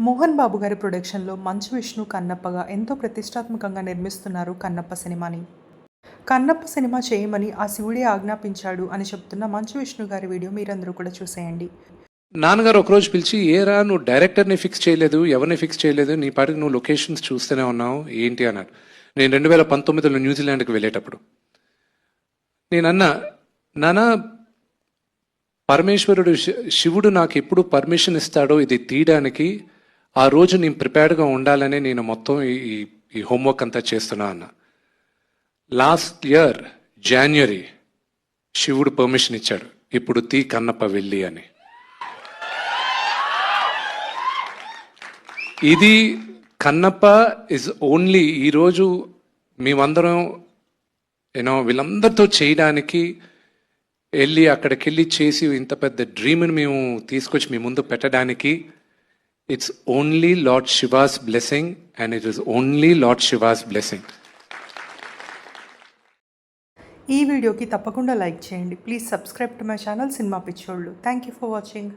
మోహన్ బాబు గారి ప్రొడక్షన్లో మంచు విష్ణు కన్నప్పగా ఎంతో ప్రతిష్టాత్మకంగా నిర్మిస్తున్నారు కన్నప్ప సినిమాని. కన్నప్ప సినిమా చేయమని ఆ శివుడే ఆజ్ఞాపించాడు అని చెప్తున్న మంచు విష్ణు గారి వీడియో మీరందరూ కూడా చూసేయండి. నాన్నగారు ఒకరోజు పిలిచి ఏరా నువ్వు డైరెక్టర్ని ఫిక్స్ చేయలేదు ఎవరిని ఫిక్స్ చేయలేదు నీ పాటికి నువ్వు లొకేషన్స్ చూస్తూనే ఉన్నావు ఏంటి? అన్నాడు. నేను రెండు వేల పంతొమ్మిదిలో న్యూజిలాండ్కి వెళ్ళేటప్పుడు. నేను అన్నా నాన్న పరమేశ్వరుడు శివుడు నాకు ఎప్పుడు పర్మిషన్ ఇస్తాడో ఇది తీయడానికి ఆ రోజు నేను ప్రిపేర్డ్గా ఉండాలని నేను మొత్తం ఈ- ఈ హోంవర్క్ అంతా చేస్తున్నా అన్న. లాస్ట్ ఇయర్ జాన్వరి శివుడు పర్మిషన్ ఇచ్చాడు. ఇప్పుడు తీ కన్నప్ప వెళ్ళి అని. ఇది కన్నప్ప ఇస్ ఓన్లీ ఈరోజు మేమందరం యూనో వీళ్ళందరితో చేయడానికి వెళ్ళి అక్కడికి వెళ్ళి చేసి ఇంత పెద్ద డ్రీమ్ని మేము తీసుకొచ్చి మీ ముందు పెట్టడానికి it's only lord Shiva's blessing and it is only lord Shiva's blessing ఈ వీడియోకి తప్పకుండా లైక్ చేయండి. Please subscribe to my channel cinema పిచ్చోళ్ళు థ్యాంక్ యూ ఫర్ వాచింగ్